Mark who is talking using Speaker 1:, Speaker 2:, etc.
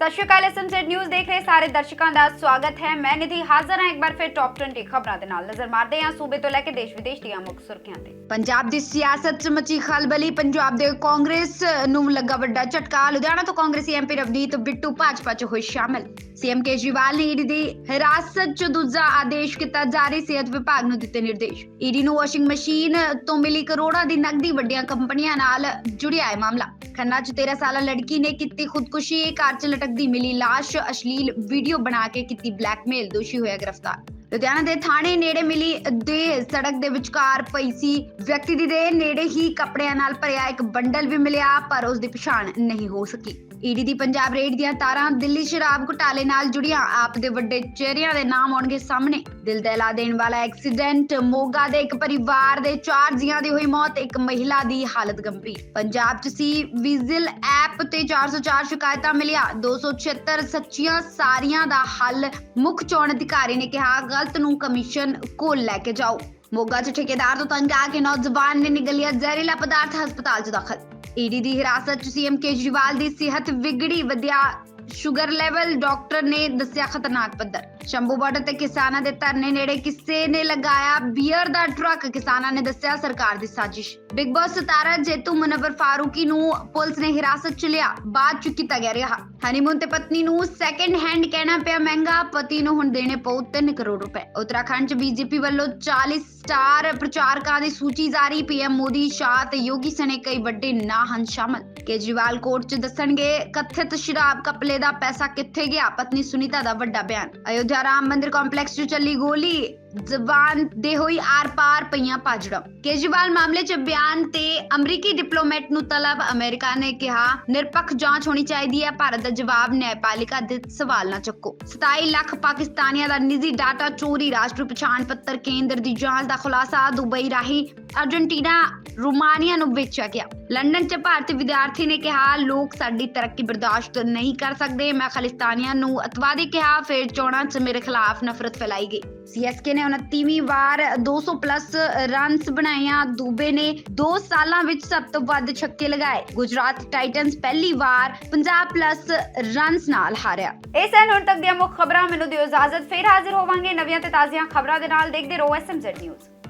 Speaker 1: ਸਤਿ ਸ਼੍ਰੀ ਅਕਾਲ SMZ news ਦੇਖ ਰਹੇ ਸਾਰੇ ਦਰਸ਼ਕਾਂ ਦਾ ਸਵਾਗਤ ਹੈ। ਮੈਂ ਨਿਧੀ ਹਾਜ਼ਰ ਹਾਂ ਇੱਕ ਵਾਰ ਫਿਰ ਟੌਪ 20 ਖਬਰਾਂ ਦੇ ਨਾਲ। ਨਜ਼ਰ ਮਾਰਦੇ ਹਾਂ ਸੂਬੇ ਤੋਂ ਲੈ ਕੇ ਦੇਸ਼ ਵਿਦੇਸ਼ ਦੀਆਂ ਮੁੱਖ ਸੁਰਖੀਆਂ ਤੇ।
Speaker 2: ਪੰਜਾਬ ਦੀ ਸਿਆਸਤ 'ਚ ਮਚੀ ਖਲਬਲੀ, ਪੰਜਾਬ ਦੇ ਕਾਂਗਰਸ ਨੂੰ ਲੱਗਾ ਵੱਡਾ ਝਟਕਾ। ਲੁਧਿਆਣਾ ਤੋਂ ਕਾਂਗਰਸੀ ਐਮਪੀ ਰਵਨੀਤ ਬਿੱਟੂ ਭਾਜਪਾ 'ਚ ਹੋਏ ਸ਼ਾਮਲ। ਸੀਐਮ ਕੇਜਰੀਵਾਲ ਨੇ ਈਡੀ ਦੀ ਹਿਰਾਸਤ 'ਚ ਦੂਜਾ ਆਦੇਸ਼ ਕੀਤਾ ਜਾਰੀ ਸਿਹਤ ਵਿਭਾਗ ਨੂੰ ਦਿੱਤੇ ਨਿਰਦੇਸ਼। ਈਡੀ ਨੂੰ ਵਾਸ਼ਿੰਗ ਮਸ਼ੀਨ ਤੋਂ ਮਿਲੀ ਕਰੋੜਾਂ ਦੀ ਨਕਦੀ ਵੱਡੀਆਂ ਕੰਪਨੀਆਂ ਨਾਲ ਜੁੜਿਆ ਹੈ ਮਾਮਲਾ। ਖੰਨਾ 'ਚ 13 ਸਾਲਾ ਲੜਕੀ ਨੇ ਕੀਤੀ ਖੁਦਕੁਸ਼ੀ। ਕਾਰ 'ਚ ਲਟਕਦੀ ਮਿਲੀ ਲਾਸ਼, ਅਸ਼ਲੀਲ ਵੀਡੀਓ ਬਣਾ ਕੇ ਕੀਤੀ ਬਲੈਕਮੇਲ ਦੋਸ਼ੀ ਹੋਇਆ ਗ੍ਰਿਫਤਾਰ। ਲੁਧਿਆਣਾ ਦੇ ਥਾਣੇ ਨੇੜੇ ਮਿਲੀ ਦੇਹ ਸੜਕ ਦੇ ਵਿਚਕਾਰ ਪਈ ਸੀ ਵਿਅਕਤੀ ਦੀ ਦੇਹ। ਨੇੜੇ ਹੀ ਕੱਪੜਿਆਂ ਨਾਲ ਭਰਿਆ ਇੱਕ ਬੰਡਲ ਵੀ ਮਿਲਿਆ, ਪਰ ਉਸ ਦੀ ਪਛਾਣ ਨਹੀਂ ਹੋ ਸਕੀ। ਈਡੀ ਦੀ ਪੰਜਾਬ ਰੇਡ ਦੀਆਂ ਤਾਰਾਂ ਦਿੱਲੀ ਸ਼ਰਾਬ ਘੁਟਾਲੇ ਨਾਲ ਜੁੜੀਆਂ। ਆਪ ਦੇ ਵੱਡੇ ਚਿਹਰਿਆਂ ਦੇ ਨਾਮ ਆਉਣਗੇ ਸਾਹਮਣੇ। ਦਿਲ ਦਹਿਲਾ ਦੇਣ ਵਾਲਾ ਐਕਸੀਡੈਂਟ, ਮੋਗਾ ਦੇ ਇੱਕ ਪਰਿਵਾਰ ਦੇ ਚਾਰ ਜੀਆਂ ਦੀ ਹੋਈ ਮੌਤ, ਇੱਕ ਮਹਿਲਾ ਦੀ ਹਾਲਤ ਗੰਭੀਰ। ਪੰਜਾਬ 'ਚ ਸੀ ਵਿਜ਼ਿਲ ਐਪ ਤੇ 404 ਸ਼ਿਕਾਇਤਾਂ ਮਿਲੀਆਂ। 276 ਸੱਚੀਆਂ ਸਾਰੀਆਂ ਦਾ ਹੱਲ ਮੁੱਖ ਚੋਣ ਅਧਿਕਾਰੀ ਨੇ ਕਿਹਾ, ਗਲਤ ਨੂੰ ਕਮਿਸ਼ਨ ਕੋਲ ਲੈ ਕੇ ਜਾਓ। ਮੋਗਾ 'ਚ ਠੇਕੇਦਾਰ ਤੋਂ ਤੰਗ ਆ ਕੇ ਨੌਜਵਾਨ ਨੇ ਨਿਗਲਿਆ ਜ਼ਹਿਰੀਲਾ ਪਦਾਰਥ ਹਸਪਤਾਲ 'ਚ ਦਾਖਲ। ਈਡੀ ਦੀ ਹਿਰਾਸਤ 'ਚ ਸੀਐਮ ਕੇਜਰੀਵਾਲ ਦੀ ਸਿਹਤ ਵਿਗੜੀ, ਵਧਿਆ ਸ਼ੂਗਰ ਲੈਵਲ, ਡਾਕਟਰ ਨੇ ਦੱਸਿਆ ਖਤਰਨਾਕ ਪੱਧਰ। ਸ਼ੰਭੂ ਬਾਰਡਰ ਤੇ ਕਿਸਾਨਾਂ ਦੇ ਧਰਨੇ ਨੇੜੇ ਕਿਸੇ ਨੇ ਲਗਾਇਆ ਬੀਅਰ ਦਾ ਟਰੱਕ? ਕਿਸਾਨਾਂ ਨੇ ਦੱਸਿਆ ਸਰਕਾਰ ਦੀ ਸਾਜ਼ਿਸ਼। ਬਿਗ ਬਾਸ ਸਤਾਰਾ ਜੇਤੂ ਮੁਨਵਰ ਫਾਰੂਕੀ ਨੂੰ ਪੁਲਿਸ ਨੇ ਹਿਰਾਸਤ 'ਚ ਲਿਆ। ਬਾਅਦ 'ਚ ਕੀਤਾ ਗਿਆ ਰਿਹਾ। ਹਨੀਮੂਨ ਤੇ ਪਤਨੀ ਨੂੰ ਸੈਕੰਡ ਹੈਂਡ ਕਹਿਣਾ ਪਿਆ ਮਹਿੰਗਾ। ਪਤੀ ਨੂੰ ਹੁਣ ਦੇਣੇ ਪਊ 3 ਕਰੋੜ ਰੁਪਏ। ਉੱਤਰਾਖੰਡ 'ਚ ਬੀਜੇਪੀ ਵੱਲੋਂ 40 ਸਟਾਰ ਪ੍ਰਚਾਰਕਾਂ ਦੀ ਸੂਚੀ ਜਾਰੀ। ਪੀਐਮ ਮੋਦੀ, ਸ਼ਾਹ ਤੇ ਯੋਗੀ ਸਣੇ ਕਈ ਵੱਡੇ ਨਾਂ ਹਨ ਸ਼ਾਮਲ। ਕੇਜਰੀਵਾਲ ਕੋਰਟ 'ਚ ਦੱਸਣਗੇ, ਕਥਿਤ ਸ਼ਰਾਬ ਕਪਲੇ ਦਾ ਪੈਸਾ ਕਿੱਥੇ ਗਿਆ? ਪਤਨੀ ਸੁਨੀਤਾ ਦਾ ਵੱਡਾ ਬਿਆਨ। ਅਯੋਧਿਆ ਰਾਮ ਮੰਦਿਰ ਕੰਪਲੈਕਸ 'ਚ ਚੱਲੀ ਗੋਲੀ। ਜ਼ਬਾਨ ਦੇ ਹੋਈ ਆਰ-ਪਾਰ ਪਈਆਂ ਪਾਜੜਾਂ ਕੇਜਰੀਵਾਲ ਮਾਮਲੇ 'ਚ ਬਿਆਨ ਤੇ ਅਮਰੀਕੀ ਡਿਪਲੋਮੈਟ ਨੂੰ ਤਲਬ ਅਮਰੀਕਾ ਨੇ ਕਿਹਾ, ਨਿਰਪੱਖ ਜਾਂਚ ਹੋਣੀ ਚਾਹੀਦੀ ਹੈ, ਭਾਰਤ ਦਾ ਜਵਾਬ ਨਿਆਂਪਾਲਿਕਾ ਦੇ ਸਵਾਲ ਨਾ ਚੱਕੋ। 27 ਲੱਖ ਪਾਕਿਸਤਾਨੀਆਂ ਦਾ ਨਿੱਜੀ ਡਾਟਾ ਚੋਰੀ, ਰਾਸ਼ਟਰੀ ਪਛਾਣ ਪੱਤਰ ਕੇਂਦਰ ਦੀ ਜਾਂਚ ਦਾ ਖੁਲਾਸਾ ਦੁਬਈ ਰਾਹੀਂ ਅਰਜਨਟੀਨਾ, ਰੋਮਾਨੀਆ ਨੂੰ ਵੇਚਿਆ ਗਿਆ। ਲੰਡਨ 'ਚ ਭਾਰਤੀ ਵਿਦਿਆਰਥੀ ਨੇ ਕਿਹਾ, ਲੋਕ ਸਾਡੀ ਤਰੱਕੀ ਬਰਦਾਸ਼ਤ ਨਹੀਂ ਕਰ ਸਕਦੇ। ਮੈਂ ਖਾਲਿਸਤਾਨੀਆਂ ਨੂੰ ਅਤਵਾਦੀ ਕਿਹਾ, ਫਿਰ ਚੋਣਾਂ 'ਚ ਮੇਰੇ ਖਿਲਾਫ ਨਫ਼ਰਤ ਫੈਲਾਈ ਗਈ। ਸੀਐਸਕੇ ਨੇ 29ਵੀਂ ਵਾਰ 200 ਪਲੱਸ ਰਨਸ ਬਣਾਇਆ ਦੂਬੇ ਨੇ 2 ਸਾਲਾਂ ਵਿੱਚ ਸਭ ਤੋਂ ਵੱਧ ਛੱਕੇ ਲਗਾਏ। ਗੁਜਰਾਤ ਟਾਈਟਨਸ ਪਹਿਲੀ ਵਾਰ 50 ਪਲੱਸ ਰਨਸ ਨਾਲ ਹਾਰਿਆ।
Speaker 1: ਇਹ ਸਨ ਹੁਣ ਤੱਕ ਦੀਆਂ ਮੁੱਖ ਖਬਰਾਂ, ਮੈਨੂੰ ਦਿਓ ਇਜਾਜ਼ਤ। ਫਿਰ ਹਾਜ਼ਰ ਹੋਵਾਂਗੇ ਨਵੀਆਂ ਤੇ ਤਾਜ਼ੀਆਂ ਖਬਰਾਂ ਦੇ ਨਾਲ, ਦੇਖਦੇ ਰਹੋ ਐਸਐਮਜ਼ੈਡ ਨਿਊਜ਼